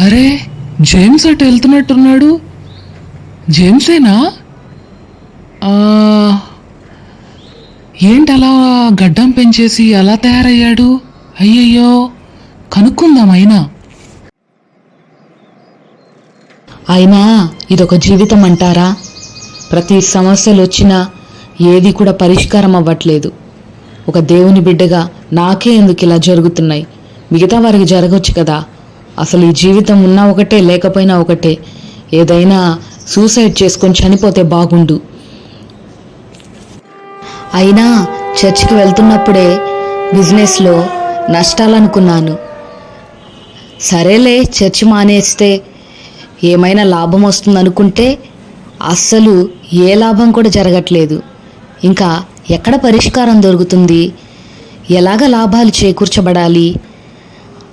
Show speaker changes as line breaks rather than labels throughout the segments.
అరే జేమ్స్ అటు వెళ్తున్నట్టున్నాడు. జేమ్సేనా ఏంటి అలా గడ్డం పెంచేసి అలా తయారయ్యాడు? అయ్యయ్యో కనుక్కుందాం అయినా.
అయినా ఇదొక జీవితం అంటారా? ప్రతి సమస్యలు వచ్చినా ఏది కూడా పరిష్కారం అవ్వట్లేదు ఒక దేవుని బిడ్డగా నాకే ఎందుకు ఇలా జరుగుతున్నాయి? మిగతా వారికి జరగవచ్చు కదా. అసలు ఈ జీవితం ఉన్నా ఒకటే లేకపోయినా ఒకటే. ఏదైనా సూసైడ్ చేసుకొని చనిపోతే బాగుండు. అయినా చర్చికి వెళ్తున్నప్పుడే బిజినెస్లో నష్టాలనుకున్నాను. సరేలే చర్చి మానేస్తే ఏమైనా లాభం వస్తుందనుకుంటే అస్సలు ఏ లాభం కూడా జరగట్లేదు. ఇంకా ఎక్కడ పరిష్కారం దొరుకుతుంది? ఎలాగ లాభాలు చేకూర్చబడాలి?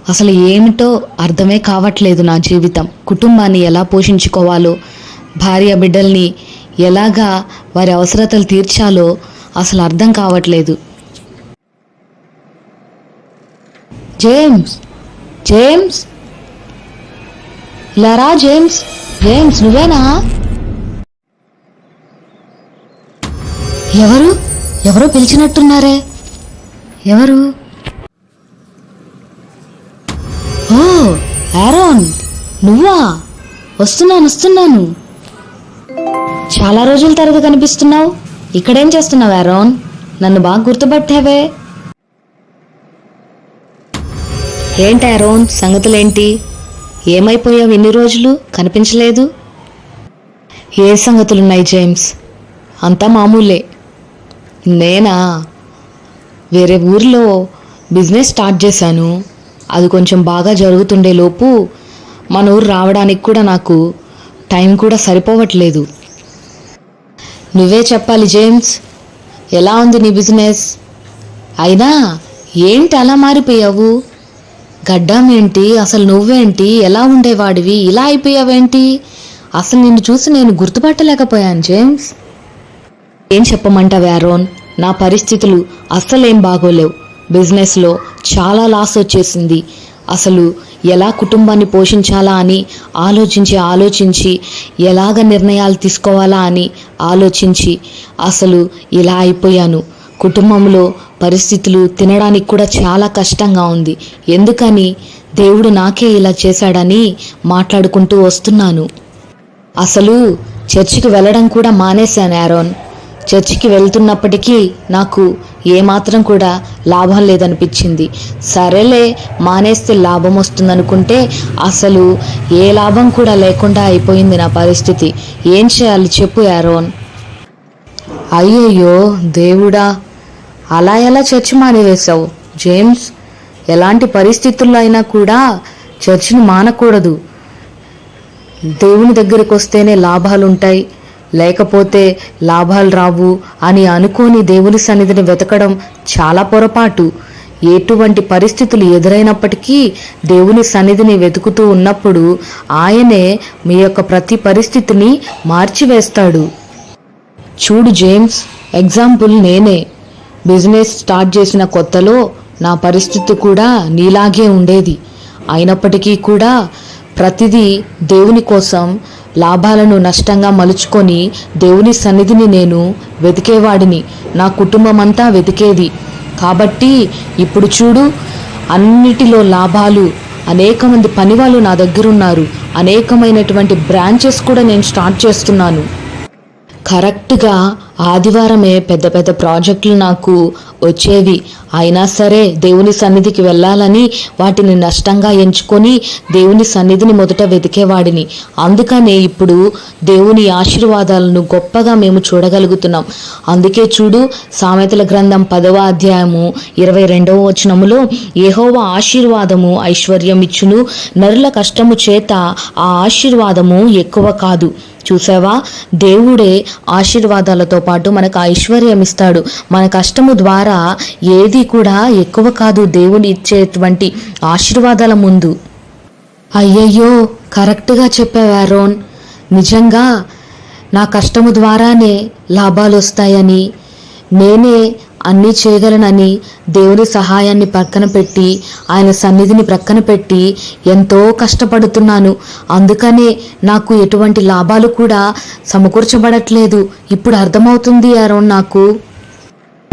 అసలు ఏమిటో అర్థమే కావట్లేదు నా జీవితం. కుటుంబాన్ని ఎలా పోషించుకోవాలో భార్య బిడ్డల్ని ఎలాగా వారి అవసరతలు తీర్చాలో అసలు అర్థం కావట్లేదు. James James. లరా జేమ్స్ జేమ్స్ నువ్వేనా? ఎవరు? ఎవరో పిలిచినట్టున్నారే. ఎవరు? నువ్వా? వస్తున్నాను వస్తున్నాను. చాలా రోజుల తర్వాత కనిపిస్తున్నావు. ఇక్కడేం చేస్తున్నావు ఆరోన్ నన్ను బాగా గుర్తుపట్టావే. ఏంటి ఆరోన్ సంగతులేంటి? ఏమైపోయావు ఇన్ని రోజులు? కనిపించలేదు? ఏ సంగతులున్నాయి జేమ్స్? అంతా మామూలే. నేనా? వేరే ఊర్లో బిజినెస్ స్టార్ట్ చేశాను. అది కొంచెం బాగా జరుగుతుండే లోపు మన ఊరు రావడానికి కూడా నాకు టైం కూడా సరిపోవట్లేదు. నువ్వే చెప్పాలి జేమ్స్ ఎలా ఉంది నీ బిజినెస్? అయినా ఏంటి అలా మారిపోయావు? గడ్డం ఏంటి? అసలు నువ్వేంటి? ఎలా ఉండేవాడివి? ఇలా అయిపోయావేంటి? అసలు నిన్ను చూసి నేను గుర్తుపట్టలేకపోయాను జేమ్స్. ఏం చెప్పమంటావు ఆరోన్ నా పరిస్థితులు అస్సలేం బాగోలేవు. బిజినెస్లో చాలా లాస్ వచ్చేసింది. అసలు ఎలా కుటుంబాన్ని పోషించాలా అని ఆలోచించి ఆలోచించి ఎలాగ నిర్ణయాలు తీసుకోవాలా అని ఆలోచించి అసలు ఇలా అయిపోయాను. కుటుంబంలో పరిస్థితులు తినడానికి కూడా చాలా కష్టంగా ఉంది. ఎందుకని? దేవుడు నాకే ఇలా చేశాడని మాట్లాడుకుంటూ వస్తున్నాను. అసలు చర్చికి వెళ్ళడం కూడా మానేశాను యారోన్ చర్చికి వెళ్తున్నప్పటికీ నాకు ఏమాత్రం కూడా లాభం లేదనిపించింది. సరేలే మానేస్తే లాభం వస్తుందనుకుంటే అసలు ఏ లాభం కూడా లేకుండా అయిపోయింది నా పరిస్థితి. ఏం చేయాలి చెప్పు యారోన్. అయ్యయ్యో దేవుడా అలా ఎలా చర్చి మానేవేశావు? జేమ్స్ ఎలాంటి పరిస్థితుల్లో అయినా కూడా చర్చిని మానకూడదు. దేవుని దగ్గరికి వస్తేనే లాభాలు ఉంటాయి లేకపోతే లాభాలు రావు అని అనుకోని దేవుని సన్నిధిని వెతకడం చాలా పొరపాటు. ఎటువంటి పరిస్థితులు ఎదురైనప్పటికీ దేవుని సన్నిధిని వెతుకుతూ ఉన్నప్పుడు ఆయనే మీ యొక్క ప్రతి పరిస్థితిని మార్చివేస్తాడు. చూడు జేమ్స్ ఎగ్జాంపుల్ నేనే. బిజినెస్ స్టార్ట్ చేసిన కొత్తలో నా పరిస్థితి కూడా నీలాగే ఉండేది. అయినప్పటికీ కూడా ప్రతిదీ దేవుని కోసం లాభాలను నష్టంగా మలుచుకొని దేవుని సన్నిధిని నేను వెతికేవాడిని. నా కుటుంబం అంతా వెతికేది. కాబట్టి ఇప్పుడు చూడు అన్నిటిలో లాభాలు అనేక మంది పనివాళ్ళు నా దగ్గర ఉన్నారు అనేకమైనటువంటి బ్రాంచెస్ కూడా నేను స్టార్ట్ చేస్తున్నాను. కరెక్ట్గా ఆదివారమే పెద్ద పెద్ద ప్రాజెక్టులు నాకు వచ్చేవి. అయినా సరే దేవుని సన్నిధికి వెళ్ళాలని వాటిని నష్టంగా ఎంచుకొని దేవుని సన్నిధిని మొదట వెతికేవాడిని. అందుకనే ఇప్పుడు దేవుని ఆశీర్వాదాలను గొప్పగా మేము చూడగలుగుతున్నాం. అందుకే చూడు సామెతల గ్రంథం పదవ అధ్యాయము ఇరవై రెండవ వచనములో ఏహోవ ఆశీర్వాదము ఐశ్వర్యం ఇచ్చును నరుల కష్టము చేత ఆ ఆశీర్వాదము ఎక్కువ కాదు. చూసావా? దేవుడే ఆశీర్వాదాలతో పాటు మనకు ఐశ్వర్యం ఇస్తాడు. మన కష్టము ద్వారా ఏది కూడా ఎక్కువ కాదు దేవుని ఇచ్చేటువంటి ఆశీర్వాదాల ముందు. అయ్యయ్యో కరెక్ట్గా చెప్పావు ఆరోన్ నిజంగా నా కష్టము ద్వారానే లాభాలు వస్తాయని. నేనే అన్నీ చేయగలనని దేవుని సహాయాన్ని పక్కన పెట్టి ఆయన సన్నిధిని ప్రక్కన పెట్టి ఎంతో కష్టపడుతున్నాను. అందుకనే నాకు ఎటువంటి లాభాలు కూడా సమకూర్చబడట్లేదు. ఇప్పుడు అర్థమవుతుంది అరుణ్ నాకు.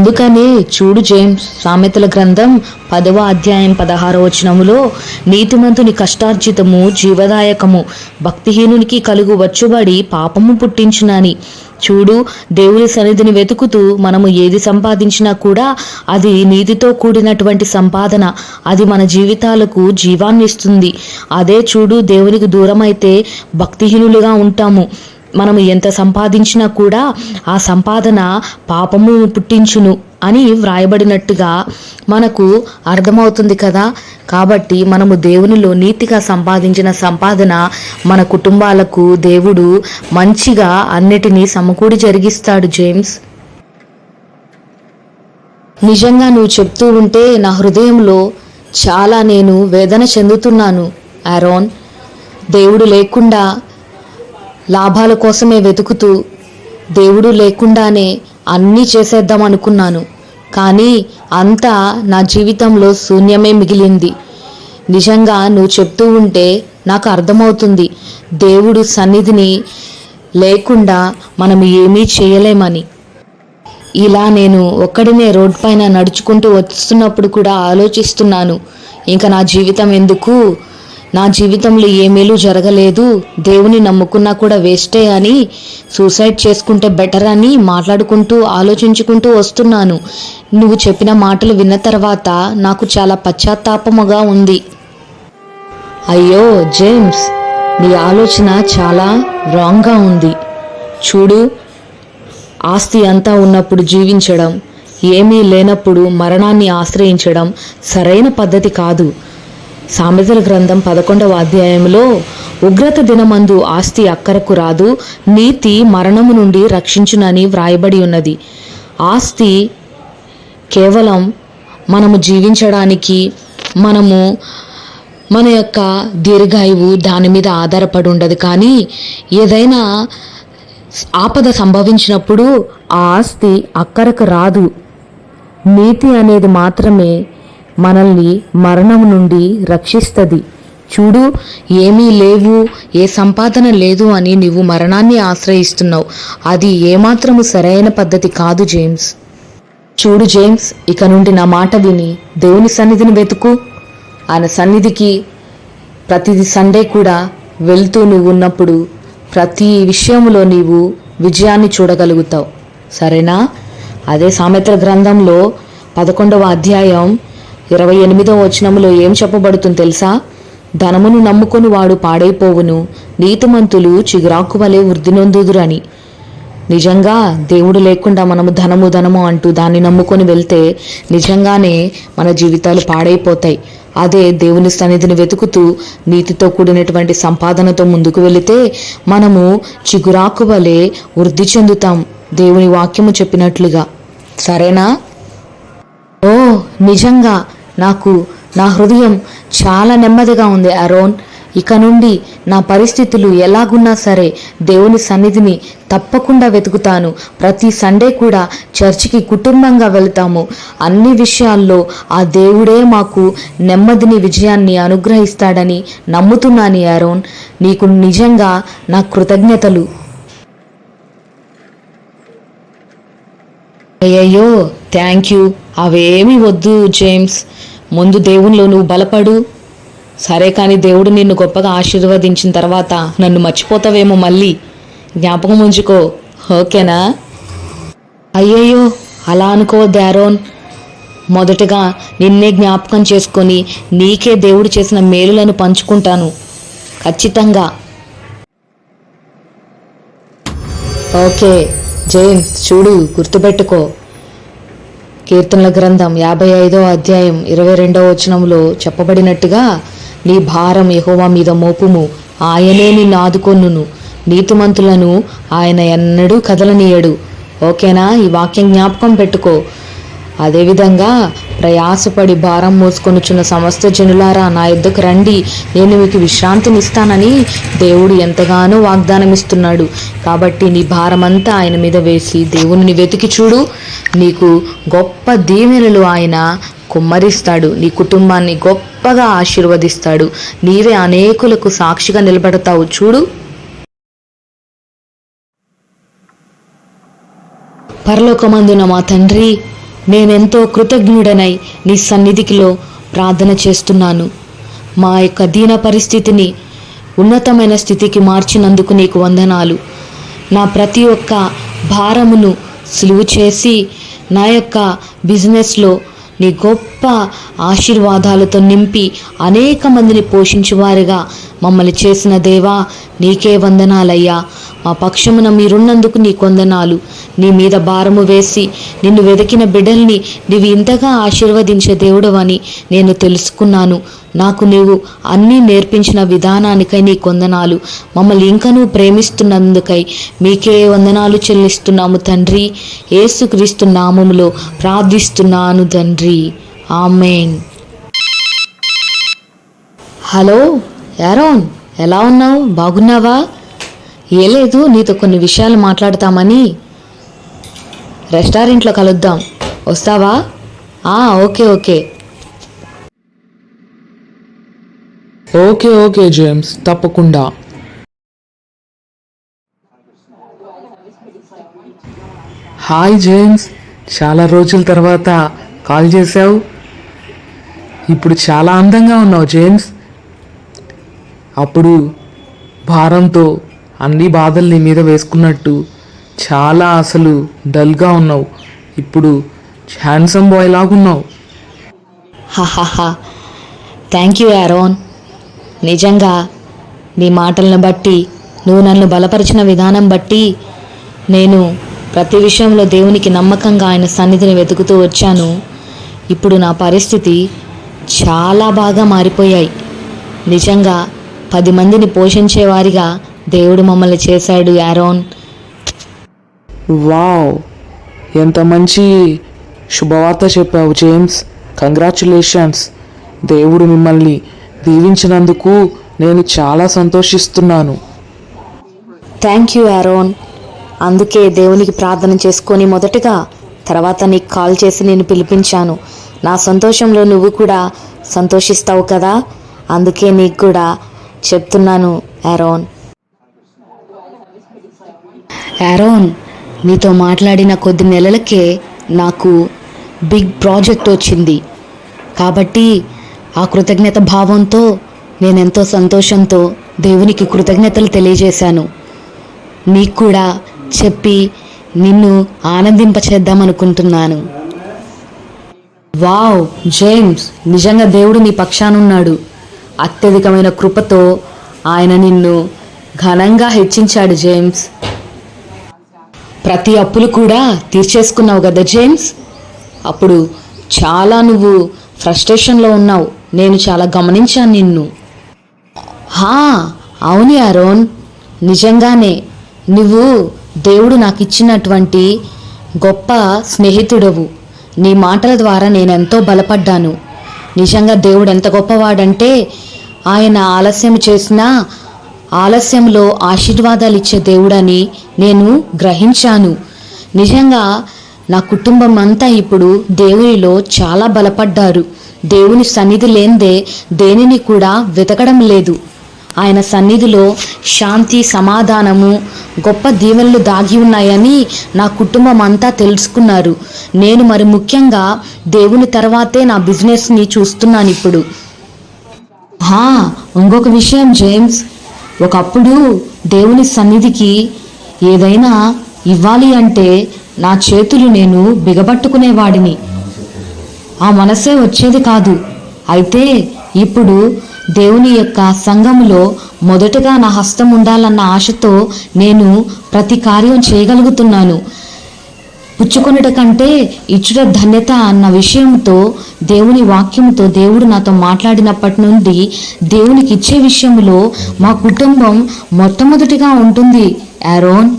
అందుకనే చూడు జేమ్స్ సామెతల గ్రంథం పదవ అధ్యాయం పదహారవ వచనములో నీతిమంతుని కష్టార్జితము జీవదాయకము భక్తిహీనునికి కలుగు వచ్చుబడి పాపము పుట్టించునని. చూడు దేవుని సన్నిధిని వెతుకుతూ మనము ఏది సంపాదించినా కూడా అది నీతితో కూడినటువంటి సంపాదన. అది మన జీవితాలకు జీవాన్ని ఇస్తుంది అదే చూడు దేవునికి దూరమైతే భక్తిహీనులుగా ఉంటాము. మనం ఎంత సంపాదించినా కూడా ఆ సంపాదన పాపము పుట్టించును అని వ్రాయబడినట్టుగా మనకు అర్థమవుతుంది కదా. కాబట్టి మనము దేవునిలో నీతిగా సంపాదించిన సంపాదన మన కుటుంబాలకు దేవుడు మంచిగా అన్నిటినీ సమకూడి జరిగిస్తాడు జేమ్స్. నిజంగా నువ్వు చెప్తూ ఉంటే నా హృదయంలో చాలా నేను వేదన చెందుతున్నాను ఆరోన్. దేవుడు లేకుండా లాభాల కోసమే వెతుకుతూ దేవుడు లేకుండానే అన్నీ చేసేద్దాం అనుకున్నాను. కానీ అంతా నా జీవితంలో శూన్యమే మిగిలింది. నిజంగా నువ్వు చెప్తూ ఉంటే నాకు అర్థమవుతుంది. దేవుడు సన్నిధిని లేకుండా మనం ఏమీ చేయలేమని. ఇలా నేను ఒక్కడినే రోడ్ పైన నడుచుకుంటూ వస్తున్నప్పుడు కూడా ఆలోచిస్తున్నాను. ఇంకా నా జీవితం ఎందుకు? నా జీవితంలో ఏ మేలు జరగలేదు. దేవుని నమ్ముకున్నా కూడా వేస్టే అని సూసైడ్ చేసుకుంటే బెటర్ అని మాట్లాడుకుంటూ ఆలోచించుకుంటూ వస్తున్నాను. నువ్వు చెప్పిన మాటలు విన్న తర్వాత నాకు చాలా పశ్చాత్తాపముగా ఉంది. అయ్యో జేమ్స్ నీ ఆలోచన చాలా రాంగ్గా ఉంది. చూడు ఆస్తి అంతా ఉన్నప్పుడు జీవించడం ఏమీ లేనప్పుడు మరణాన్ని ఆశ్రయించడం సరైన పద్ధతి కాదు. సామెతల గ్రంథం పదకొండవ అధ్యాయంలో ఉగ్రత దినమందు ఆస్తి అక్కరకు రాదు నీతి మరణము నుండి రక్షించునని వ్రాయబడి ఉన్నది. ఆస్తి కేవలం మనము జీవించడానికి మనము మన యొక్క దీర్ఘాయువు దాని మీద ఆధారపడి ఉండదు. కానీ ఏదైనా ఆపద సంభవించినప్పుడు ఆ ఆస్తి అక్కరకు రాదు. నీతి అనేది మాత్రమే మనల్ని మరణం నుండి రక్షిస్తుంది. చూడు ఏమీ లేవు ఏ సంపాదన లేదు అని నీవు మరణాన్ని ఆశ్రయిస్తున్నావు. అది ఏమాత్రము సరైన పద్ధతి కాదు జేమ్స్. చూడు జేమ్స్ ఇక నుండి నా మాట విని దేవుని సన్నిధిని వెతుకు. ఆయన సన్నిధికి ప్రతిది సండే కూడా వెళ్తూ నువ్వు ఉన్నప్పుడు ప్రతి విషయంలో నీవు విజయాన్ని చూడగలుగుతావు. సరేనా? అదే సామెత్ర గ్రంథంలో పదకొండవ అధ్యాయం ఇరవై ఎనిమిదో వచనములో ఏం చెప్పబడుతుంది తెలుసా? ధనమును నమ్ముకొని వాడు పాడైపోవును నీతిమంతులు చిగురాకు వలె వృద్ధి నొందుదురని. నిజంగా దేవుడు లేకుండా మనము ధనము ధనము అంటూ దాన్ని నమ్ముకొని వెళ్తే నిజంగానే మన జీవితాలు పాడైపోతాయి. అదే దేవుని సన్నిధిని వెతుకుతూ నీతితో కూడినటువంటి సంపాదనతో ముందుకు వెళితే మనము చిగురాకు వలె వృద్ధి చెందుతాం. దేవుని వాక్యము చెప్పినట్లుగా. సరేనా? ఓ నిజంగా నాకు నా హృదయం చాలా నెమ్మదిగా ఉంది అరోన్. ఇక నుండి నా పరిస్థితులు ఎలాగున్నా సరే దేవుని సన్నిధిని తప్పకుండా వెతుకుతాను. ప్రతి సండే కూడా చర్చికి కుటుంబంగా వెళ్తాము. అన్ని విషయాల్లో ఆ దేవుడే మాకు నెమ్మదిని విజయాన్ని అనుగ్రహిస్తాడని నమ్ముతున్నాను అరోన్. నీకు నిజంగా నా కృతజ్ఞతలు. అయ్యయ్యో థ్యాంక్ యూ అవేమీ వద్దు జేమ్స్ ముందు దేవునిలో నువ్వు బలపడు. సరే కానీ దేవుడు నిన్ను గొప్పగా ఆశీర్వదించిన తర్వాత నన్ను మర్చిపోతావేమో మళ్ళీ. జ్ఞాపకం ఉంచుకో. ఓకేనా? అయ్యయ్యో అలా అనుకో దారోన్ మొదటగా నిన్నే జ్ఞాపకం చేసుకొని నీకే దేవుడు చేసిన మేలులను పంచుకుంటాను. ఖచ్చితంగా. ఓకే జైన్ చూడు గుర్తుపెట్టుకో. కీర్తనల గ్రంథం యాభై ఐదో అధ్యాయం ఇరవై రెండవ వచనంలో చెప్పబడినట్టుగా నీ భారం యహోవా మీద మోపుము. ఆయనే నిన్ను ఆదుకొనును నీతిమంతులను ఆయన ఎన్నడూ కదలనీయడు. ఓకేనా? ఈ వాక్యం జ్ఞాపకం పెట్టుకో. అదేవిధంగా ప్రయాసపడి భారం మోసుకొనుచున్న సమస్త జనులారా నా యుద్ధకు రండి. నేను మీకు విశ్రాంతినిస్తానని దేవుడు ఎంతగానో వాగ్దానం ఇస్తున్నాడు కాబట్టి నీ భారమంతా ఆయన మీద వేసి దేవుని వెతికి చూడు. నీకు గొప్ప దీవెనలు ఆయన కుమ్మరిస్తాడు. నీ కుటుంబాన్ని గొప్పగా ఆశీర్వదిస్తాడు. నీవే అనేకులకు సాక్షిగా నిలబడతావు. చూడు. పరలోకమందున మా తండ్రి నేనెంతో కృతజ్ఞుడనై నీ సన్నిధికిలో ప్రార్థన చేస్తున్నాను. మా యొక్క దీన పరిస్థితిని ఉన్నతమైన స్థితికి మార్చినందుకు నీకు వందనాలు. నా ప్రతి ఒక్క భారమును సులువు చేసి నా యొక్క బిజినెస్లో నీ గొప్ప ఆశీర్వాదాలతో నింపి అనేక మందిని పోషించువారుగా మమ్మల్ని చేసిన దేవా నీకే వందనాలయ్యా. మా పక్షమున మీరున్నందుకు నీ కొందనాలు నీ మీద భారము వేసి నిన్ను వెతికిన బిడ్డల్ని నీవు ఇంతగా ఆశీర్వదించే దేవుడవని నేను తెలుసుకున్నాను. నాకు నీవు అన్నీ నేర్పించిన విధానానికై నీ కొందనాలు మమ్మల్ని ఇంకనూ ప్రేమిస్తున్నందుకై మీకే వందనాలు చెల్లిస్తున్నాము తండ్రి. ఏసుక్రీస్తు నామములో ప్రార్థిస్తున్నాను తండ్రి. ఆమెన్. హలో యారోన్ ఎలా ఉన్నావు? బాగున్నావా? ఏ లేదు నీతో కొన్ని విషయాలు మాట్లాడతామని. రెస్టారెంట్లో కలుద్దాం. వస్తావా? ఆ, okay okay.
Okay okay James. తప్పకుండా. Hi James. చాలా రోజుల తర్వాత కాల్ చేసావు ఇప్పుడు చాలా అందంగా ఉన్నావు జేమ్స్. అప్పుడు భారంతో అన్ని బాధలు నీ మీద వేసుకున్నట్టు చాలా అసలు డల్గా ఉన్నావు. ఇప్పుడు హ్యాండ్సమ్ బాయ్ లాగున్నావు.
హహహా. థ్యాంక్ యూ యారోన్ నిజంగా నీ మాటలను బట్టి నువ్వు నన్ను బలపరిచిన విధానం బట్టి నేను ప్రతి విషయంలో దేవునికి నమ్మకంగా ఆయన సన్నిధిని వెతుకుతూ వచ్చాను. ఇప్పుడు నా పరిస్థితి చాలా బాగా మారిపోయాయి. నిజంగా పది మందిని పోషించేవారిగా దేవుడు మమ్మల్ని చేశాడు యారోన్.
వావ్! ఎంత మంచి శుభవార్త చెప్పావు జేమ్స్. కంగ్రాచులేషన్స్. దేవుడు మిమ్మల్ని దీవించినందుకు నేను చాలా సంతోషిస్తున్నాను.
థ్యాంక్ యూ ఆరోన్ అందుకే దేవునికి ప్రార్థన చేసుకొని మొదటగా తర్వాత నీకు కాల్ చేసి నేను పిలిపించాను. నా సంతోషంలో నువ్వు కూడా సంతోషిస్తావు కదా? అందుకే నీకు కూడా చెప్తున్నాను ఆరోన్ ఆరోన్ నీతో మాట్లాడిన కొద్ది నెలలకే నాకు బిగ్ ప్రాజెక్ట్ వచ్చింది. కాబట్టి ఆ కృతజ్ఞత భావంతో నేనెంతో సంతోషంతో దేవునికి కృతజ్ఞతలు తెలియజేశాను. నీకు కూడా చెప్పి నిన్ను ఆనందింపచేద్దామనుకుంటున్నాను. వావ్ జేమ్స్ నిజంగా దేవుడు నీ పక్షానున్నాడు. అత్యధికమైన కృపతో ఆయన నిన్ను ఘనంగా హెచ్చించాడు జేమ్స్. ప్రతి అప్పులు కూడా తీర్చేసుకున్నావు కదా జేమ్స్? అప్పుడు చాలా నువ్వు ఫ్రస్ట్రేషన్లో ఉన్నావు. నేను చాలా గమనించాను నిన్ను. హా అవును అరోన్. నిజంగానే నువ్వు దేవుడు నాకు ఇచ్చినటువంటి గొప్ప స్నేహితుడవు. నీ మాటల ద్వారా నేను ఎంతో బలపడ్డాను. నిజంగా దేవుడు ఎంత గొప్పవాడంటే ఆయన ఆలస్యం చేసినా ఆలస్యంలో ఆశీర్వాదాలు ఇచ్చే దేవుడని నేను గ్రహించాను. నిజంగా నా కుటుంబం అంతా ఇప్పుడు దేవునిలో చాలా బలపడ్డారు. దేవుని సన్నిధి లేందే దేనిని కూడా వెతకడం లేదు. ఆయన సన్నిధిలో శాంతి సమాధానము గొప్ప దీవెనలు దాగి ఉన్నాయని నా కుటుంబం అంతా తెలుసుకున్నారు. నేను మరి ముఖ్యంగా దేవుని తర్వాతే నా బిజినెస్ని చూస్తున్నాను ఇప్పుడు. హా ఇంకొక విషయం జేమ్స్. ఒకప్పుడు దేవుని సన్నిధికి ఏదైనా ఇవ్వాలి అంటే నా చేతులు నేను బిగబట్టుకునేవాడిని. ఆ మనసే వచ్చేది కాదు. అయితే ఇప్పుడు దేవుని యొక్క సంఘములో మొదటగా నా హస్తం ఉండాలన్న ఆశతో నేను ప్రతి కార్యం చేయగలుగుతున్నాను. పుచ్చుకొనుట కంటే ఇచ్చుట ధన్యత అన్న విషయంతో దేవుని వాక్యంతో దేవుడు నాతో మాట్లాడినప్పటి నుండి దేవునికి ఇచ్చే విషయంలో మా కుటుంబం మొట్టమొదటిగా ఉంటుంది. ఆరోన్.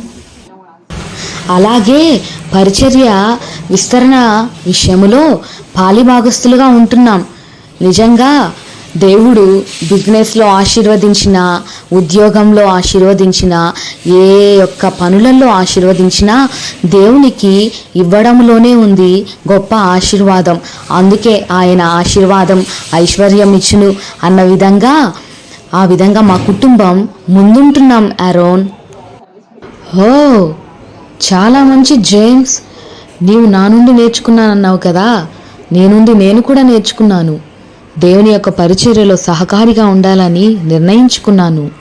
అలాగే పరిచర్య విస్తరణ విషయములో పాలిభాగస్తులుగా ఉంటున్నాం. నిజంగా దేవుడు బిజినెస్లో ఆశీర్వదించిన ఉద్యోగంలో ఆశీర్వదించిన ఏ యొక్క పనులలో ఆశీర్వదించినా దేవునికి ఇవ్వడంలోనే ఉంది గొప్ప ఆశీర్వాదం. అందుకే ఆయన ఆశీర్వాదం ఐశ్వర్యం ఇచ్చును అన్న విధంగా ఆ విధంగా మా కుటుంబం ముందుంటున్నాం అరోన్. ఓ చాలా మంచి జేమ్స్ నీవు నా నుండి నేర్చుకున్నానన్నావు కదా? నేనుండి నేను కూడా నేర్చుకున్నాను. దేవుని యొక్క పరిచర్యలో సహకారిగా ఉండాలని నిర్ణయించుకున్నాను.